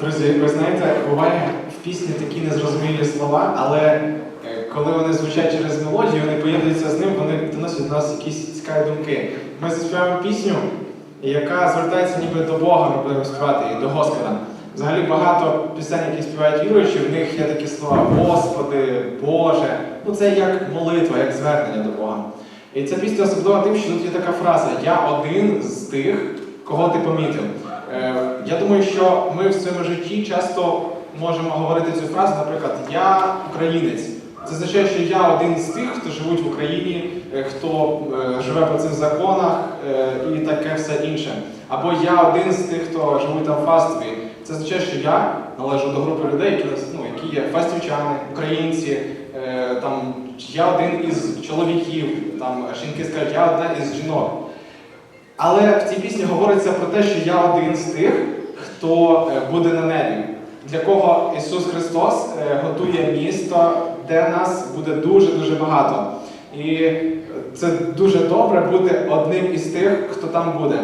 Друзі, ви знаєте, буває в пісні такі незрозумілі слова, але е, коли вони звучать через мелодію, вони поєднуються з ним, вони доносять до нас якісь цікаві думки. Ми заспіваємо пісню, яка звертається ніби до Бога, ми будемо співати і до Господа. Взагалі багато пісень, які співають віруючі, в них є такі слова Господи, Боже. Ну це як молитва, як звернення до Бога. І ця пісня особлива тим, що тут є така фраза Я один з тих, кого ти помітив. Е, Я думаю, що ми в своєму житті часто можемо говорити цю фразу, наприклад, я українець. Це означає, що я один з тих, хто живуть в Україні, е, хто е, живе по цих законах і таке все інше. Або я один з тих, хто живуть там в Фастові. Це означає, що я належу до групи людей, які, ну, які є фастівчани, українці, там, я один із чоловіків, там, жінки скажуть, я одна із жінок. Але в цій пісні говориться про те, що я один з тих, хто е, буде на небі, для кого Ісус Христос е, готує місто, де нас буде дуже-дуже багато. І це дуже добре бути одним із тих, хто там буде.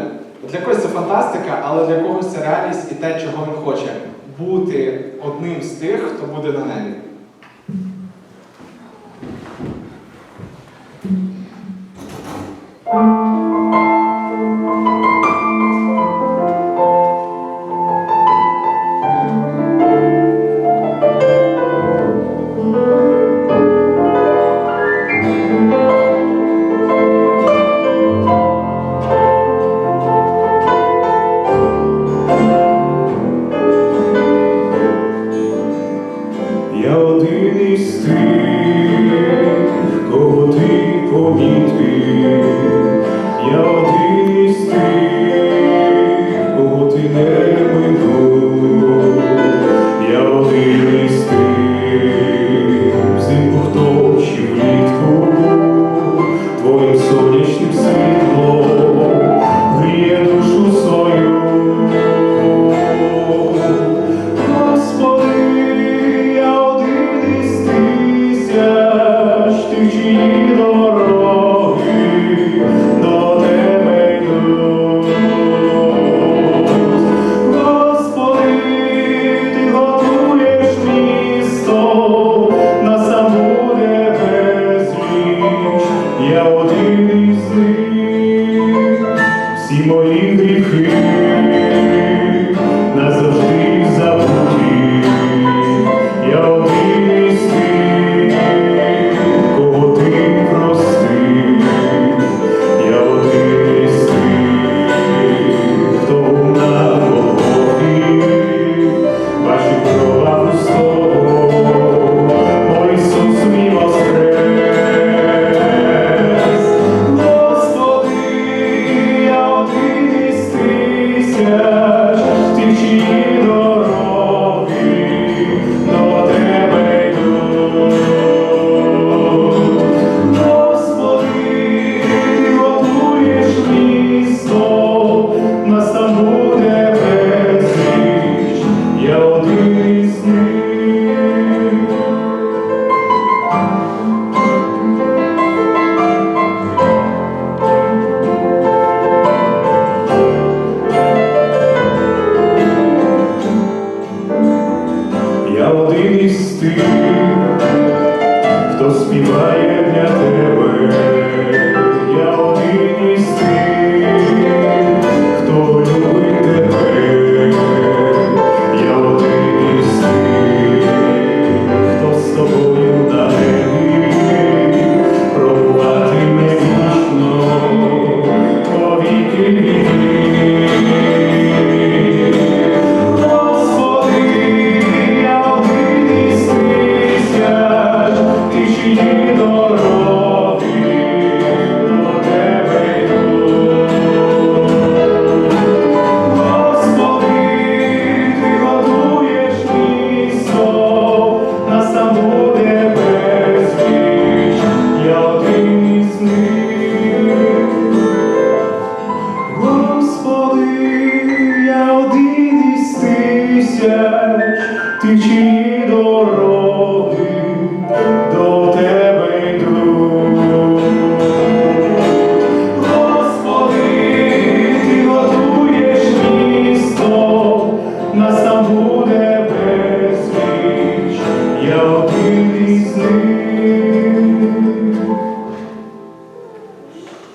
Для когось це фантастика, але для когось це реальність і те, чого він хоче бути одним з тих, хто буде на небі. Тисяч, ти